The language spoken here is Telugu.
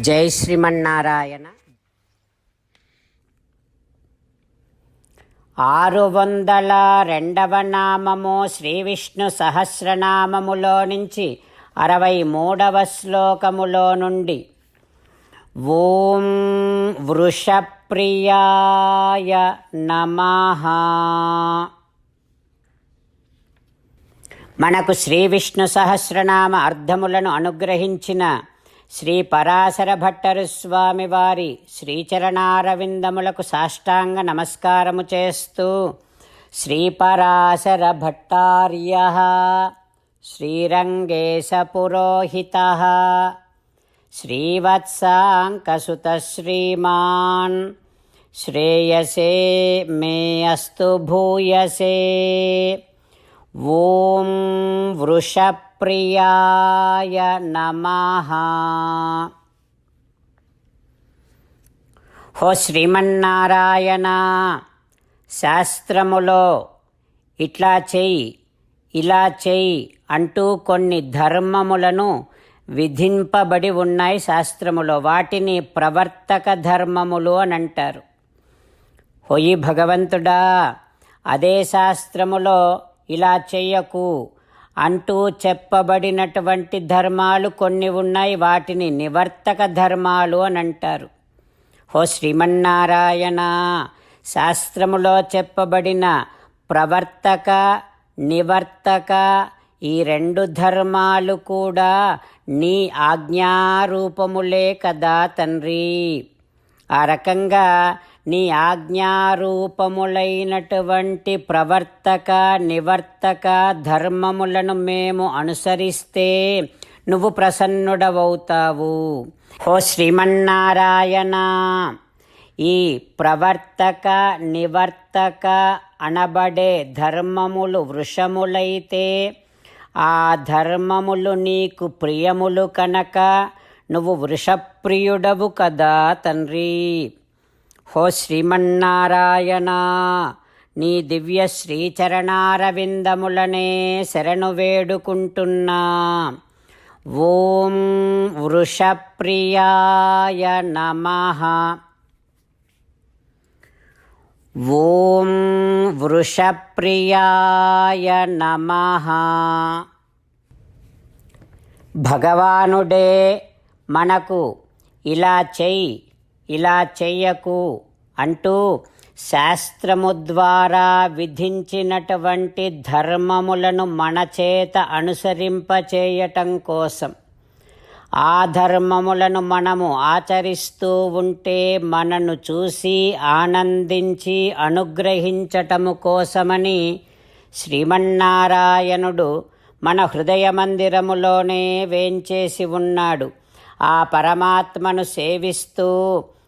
జై శ్రీమన్నారాయణ. ఆరు వందల రెండవ నామము శ్రీ విష్ణు సహస్రనామములో నుంచి అరవై మూడవ శ్లోకములో నుండి. ఓం వృషప్రియాయ నమ. మనకు శ్రీ విష్ణు సహస్రనామ అర్థములను అనుగ్రహించిన శ్రీ పరాశర భట్టరు స్వామివారి శ్రీచరణారవిందములకు సాష్టాంగ నమస్కారము చేస్తూ శ్రీ పరాశర భట్టార్య శ్రీరంగేశ పురోహిత శ్రీవత్సాంకసుత శ్రీమాన్ శ్రేయసే మే అస్తు భూయసే. ఓం వృషభ ప్రియాయ నమ. హో శ్రీమన్నారాయణ శాస్త్రములో ఇట్లా చేయి ఇలా చేయి అంటూ కొన్ని ధర్మములను విధింపబడి ఉన్నాయి శాస్త్రములో. వాటిని ప్రవర్తక ధర్మములు అని అంటారు. హొయి భగవంతుడా అదే శాస్త్రములో ఇలా చెయ్యకు అంటూ చెప్పబడినటువంటి ధర్మాలు కొన్ని ఉన్నాయి. వాటిని నివర్తక ధర్మాలు అని అంటారు. హో శ్రీమన్నారాయణ శాస్త్రములో చెప్పబడిన ప్రవర్తక నివర్తక ఈ రెండు ధర్మాలు కూడా నీ ఆజ్ఞారూపములే కదా తండ్రి. ఆ రకంగా నీ ఆజ్ఞారూపములైనటువంటి ప్రవర్తక నివర్తక ధర్మములను మేము అనుసరిస్తే నువ్వు ప్రసన్నుడవవుతావు. ఓ శ్రీమన్నారాయణ ఈ ప్రవర్తక నివర్తక అనబడే ధర్మములు వృషములైతే ఆ ధర్మములు నీకు ప్రియములు కనుక నువ్వు వృషప్రియుడవు కదా తండ్రి. హో శ్రీమన్నారాయణ నీ దివ్య శ్రీచరణారవిందములనే శరణు వేడుకుంటున్నా. ఓం వృషప్రియాయ నమః. ఓం వృషప్రియాయ నమః. భగవానుడే మనకు ఇలా చెయ్యి. ఇలా చెయ్యకు అంటూ శాస్త్రము ద్వారా విధించినటువంటి ధర్మములను మన చేత అనుసరింపచేయటం కోసం. ఆ ధర్మములను మనము ఆచరిస్తూ ఉంటే మనను చూసి ఆనందించి అనుగ్రహించటము కోసమని శ్రీమన్నారాయణుడు మన హృదయ మందిరములోనే వేంచేసి ఉన్నాడు. ఆ పరమాత్మను సేవిస్తూ